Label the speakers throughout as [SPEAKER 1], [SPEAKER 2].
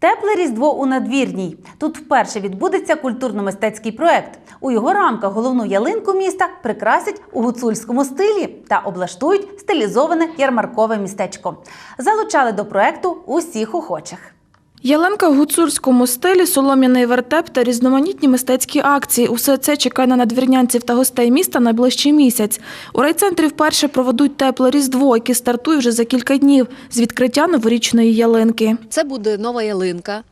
[SPEAKER 1] Тепле різдво у надвірній. Тут вперше відбудеться культурно-мистецький проект. У його рамках головну ялинку міста прикрасять у гуцульському стилі та облаштують стилізоване ярмаркове містечко. Залучали до проекту усіх охочих.
[SPEAKER 2] Ялинка в гуцульському стилі, солом'яний вертеп та різноманітні мистецькі акції. Усе це чекає на надвірнянців та гостей міста найближчий місяць. У райцентрі вперше проведуть тепле різдво, яке стартує вже за кілька днів з відкриття новорічної ялинки.
[SPEAKER 3] Це буде нова ялинка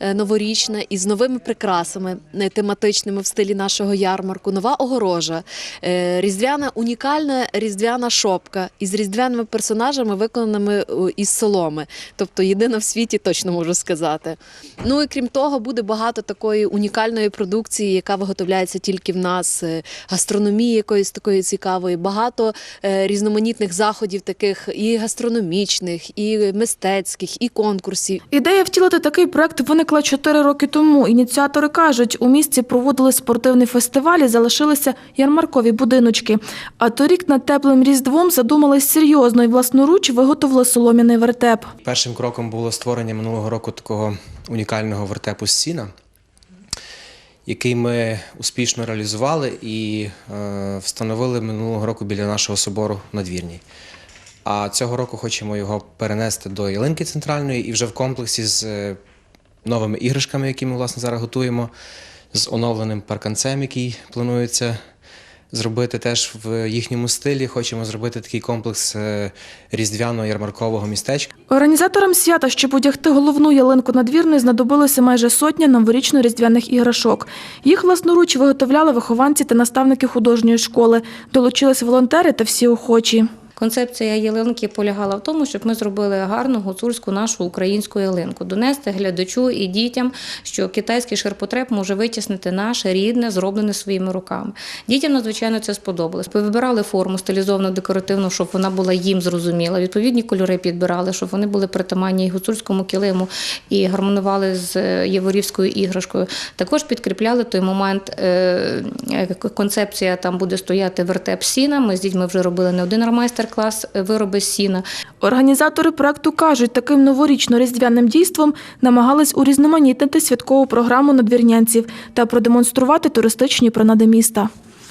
[SPEAKER 3] е, новорічна із новими прикрасами е, тематичними в стилі нашого ярмарку. Нова огорожа, е, різдвяна унікальна різдвяна шопка із різдвяними персонажами, виконаними із соломи. Тобто єдина в світі, точно можу сказати. Ну і крім того, буде багато такої унікальної продукції, яка виготовляється тільки в нас, е, гастрономії якоїсь такої цікавої, багато е, різноманітних заходів, таких і гастрономічних, і мистецьких, і конкурсів.
[SPEAKER 2] Ідея втілити такий проект виникла чотири роки тому. Ініціатори кажуть, у місті проводили спортивний фестиваль і залишилися ярмаркові будиночки. А торік над теплим різдвом задумались серйозно і власноруч виготовили солом'яний вертеп.
[SPEAKER 4] Першим кроком було створення минулого року такого унікального вертепу сіна, який ми успішно реалізували і е, встановили минулого року біля нашого собору на Двірній. А цього року хочемо його перенести до ялинки центральної і вже в комплексі з е, новими іграшками, які ми власне зараз готуємо, з оновленим парканцем, який планується зробити теж в їхньому стилі. Хочемо зробити такий комплекс е, різдвяного ярмаркового містечка.
[SPEAKER 2] Організаторам свята, щоб одягти головну ялинку надвірної, знадобилося майже сотня новорічно-різдвяних іграшок. Їх власноруч виготовляли вихованці та наставники художньої школи. Долучилися волонтери та всі охочі.
[SPEAKER 5] Концепція ялинки полягала в тому, щоб ми зробили гарну гуцульську нашу українську ялинку, донести глядачу і дітям, що китайський ширпотреб може витіснити наше рідне, зроблене своїми руками. Дітям надзвичайно це сподобалось. Вибирали форму стилізовану декоративну, щоб вона була їм зрозуміла. Відповідні кольори підбирали, щоб вони були притаманні і гуцульському килиму і гармонували з е, яворівською іграшкою. Також підкріпляли той момент. е, е, Концепція там буде стояти вертеп сіна. Ми з дітьми вже робили не один майстер-клас вироби сіна.
[SPEAKER 2] Організатори проекту кажуть, таким новорічно-різдвяним дійством намагались урізноманітнити святкову програму надвірнянців та продемонструвати туристичні принади міста.